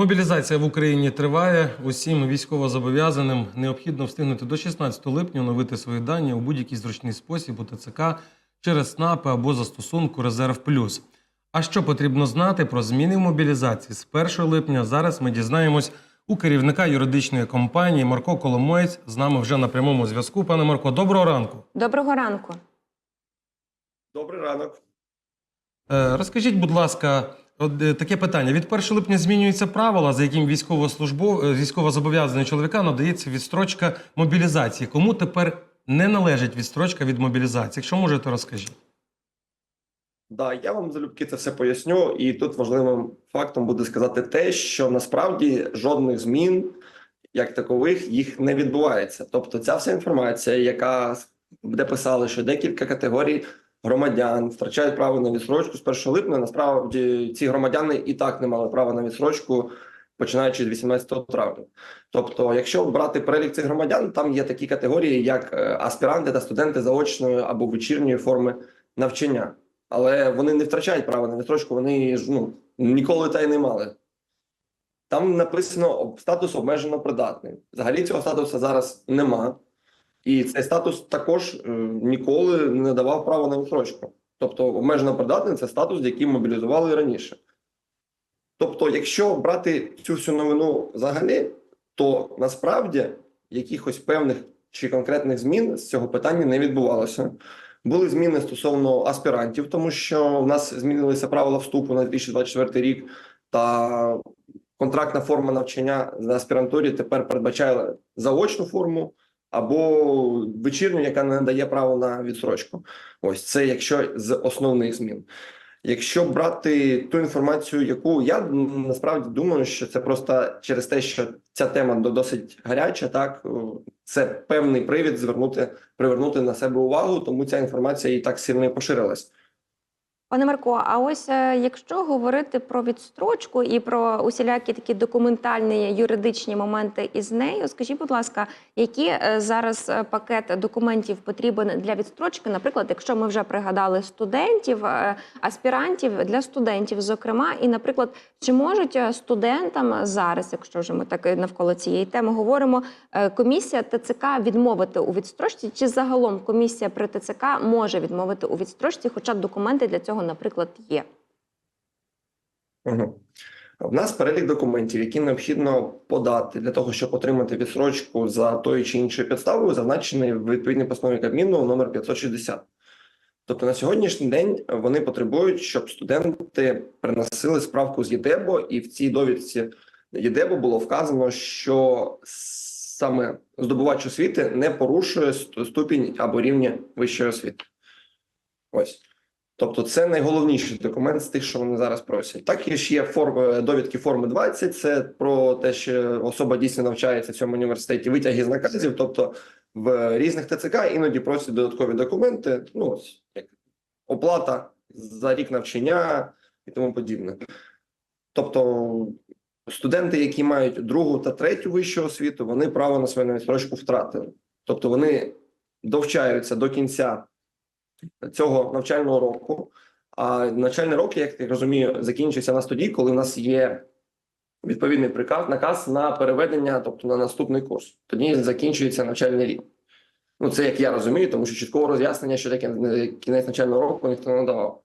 Мобілізація в Україні триває. Усім військовозобов'язаним необхідно встигнути до 16 липня оновити свої дані у будь-який зручний спосіб у ТЦК через СНАПи або застосунку Резерв Плюс. А що потрібно знати про зміни в мобілізації з 1 липня? Зараз ми дізнаємось у керівника юридичної компанії Марко Коломоєць. З нами вже на прямому зв'язку. Пане Марко, доброго ранку. Доброго ранку. Добрий ранок. Е, Розкажіть, будь ласка, от е, таке питання: від 1 липня змінюються правила, за яким е, військовозобов'язаним чоловікам надається відстрочка мобілізації. Кому тепер не належить відстрочка від мобілізації? Якщо можете, розкажіть. Да, я вам залюбки це все поясню, і тут важливим фактом буде сказати те, що насправді жодних змін, як такових, їх не відбувається. Тобто, ця вся інформація, яка де писали, що декілька категорій громадян втрачають право на відсрочку з 1 липня. Насправді ці громадяни і так не мали права на відсрочку. Починаючи з 18 травня, тобто, якщо брати перелік цих громадян, там є такі категорії, як е, аспіранти та студенти заочної або вечірньої форми навчання але вони не втрачають право на відстрочку, вони ж ну ніколи та й не мали. Там написано статус обмежено придатний. Взагалі цього статусу зараз нема. І цей статус також е, ніколи не давав права на відстрочку. Тобто, обмежено придатний це статус, який мобілізували раніше. Тобто, якщо брати цю всю новину взагалі, то насправді якихось певних чи конкретних змін з цього питання не відбувалося. Були зміни стосовно аспірантів, тому що в нас змінилися правила вступу на 2024 рік, та контрактна форма навчання на аспірантурі тепер передбачає заочну форму або вечірню, яка не дає право на відсрочку. Ось це якщо з основних змін. Якщо брати ту інформацію, яку я насправді думаю, що це просто через те, що ця тема до- досить гаряча, так це певний привід звернути привернути на себе увагу, тому ця інформація і так сильно поширилась. Пане Марко, а ось е, якщо говорити про відстрочку і про усілякі такі документальні юридичні моменти із нею, скажіть, будь ласка, які е, зараз е, пакет документів потрібен для відстрочки? Наприклад, якщо ми вже пригадали студентів, аспірантів для студентів, зокрема, і, наприклад, чи можуть студентам зараз, якщо вже ми так навколо цієї теми говоримо, комісія ТЦК відмовити у відстрочці, чи загалом комісія при ТЦК може відмовити у відстрочці, хоча документи для цього, наприклад, є. Угу. У нас перелік документів, які необхідно подати для того, щоб отримати відсрочку за тою чи іншою підставою, зазначений в відповідній постанові Кабміну номер 560. Тобто на сьогоднішній день вони потребують, щоб студенти приносили справку з ЄДЕБО, і в цій довідці ЄДЕБО було вказано, що саме здобувач освіти не порушує ступінь або рівня вищої освіти. Ось. Тобто, це найголовніший документ з тих, що вони зараз просять. Також є форми довідки форми 20, Це про те, що особа дійсно навчається в цьому університеті. Витяги з наказів. Тобто в різних ТЦК іноді просять додаткові документи. Ну ось як оплата за рік навчання і тому подібне. Тобто, студенти, які мають другу та третю вищу освіту, вони право на свою відстрочку втратили. Тобто вони довчаються до кінця цього навчального року. А навчальний рок, як я розумію, закінчується у нас тоді, коли в нас є відповідний приказ, наказ на переведення, тобто на наступний курс. Тоді закінчується навчальний рік. Ну, це як я розумію, тому що чіткого роз'яснення, що таке е, кінець навчального року, ніхто не давав.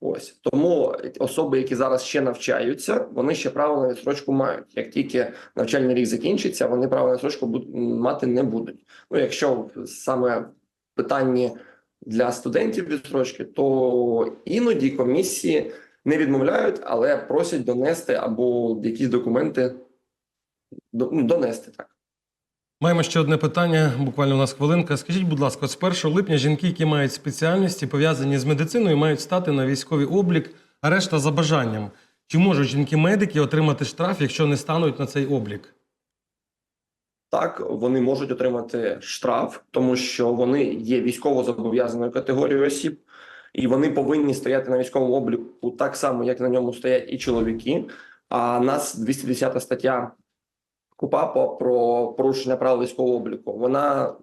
Ось тому особи, які зараз ще навчаються, вони ще право на відстрочку мають. Як тільки навчальний рік закінчиться, вони право на відстрочку мати не будуть. Ну, якщо саме в питанні для студентів відстрочки, то іноді комісії не відмовляють, але просять донести або якісь документи ну, донести так. Маємо ще одне питання. Буквально у нас хвилинка. Скажіть, будь ласка, з 1 липня жінки, які мають спеціальності, пов'язані з медициною, мають стати на військовий облік, а решта за бажанням. Чи можуть жінки-медики отримати штраф, якщо не стануть на цей облік? Так, вони можуть отримати штраф, тому що вони є військово зобов'язаною категорією осіб, і вони повинні стояти на військовому обліку так само, як на ньому стоять і чоловіки. А нас 210 стаття КУПАПа про порушення правил військового обліку. Вона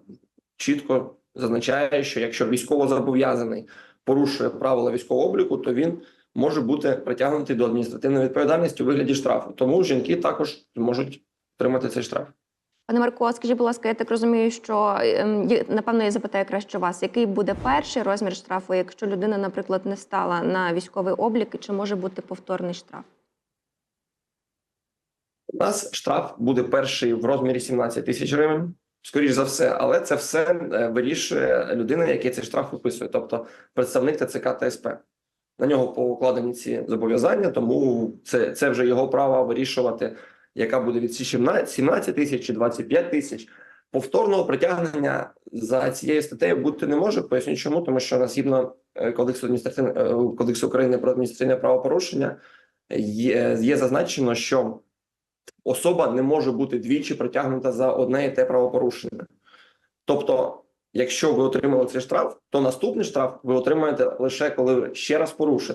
чітко зазначає, що якщо військово зобов'язаний порушує правила військового обліку, то він може бути притягнутий до адміністративної відповідальності у вигляді штрафу. Тому жінки також можуть отримати цей штраф. Пане Марко, скажіть, будь ласка, я так розумію, що ем, напевно я запитаю краще вас, який буде перший розмір штрафу, якщо людина, наприклад, не стала на військовий облік, чи може бути повторний штраф? У нас штраф буде перший в розмірі 17 тисяч гривень. Скоріш за все, але це все е, вирішує людина, який цей штраф виписує, тобто представник ТЦК та СП. На нього покладені ці зобов'язання, тому це, це вже його право вирішувати, яка буде від 17 17 тисяч чи 25 тисяч. Повторного притягнення за цією статтею бути не може. Поясню чому, тому що згідно е, кодексу адміністративне е, кодексу України про адміністративне правопорушення є, є зазначено, що особа не може бути двічі притягнута за одне і те правопорушення. Тобто, якщо ви отримали цей штраф, то наступний штраф ви отримаєте лише коли ви ще раз порушите.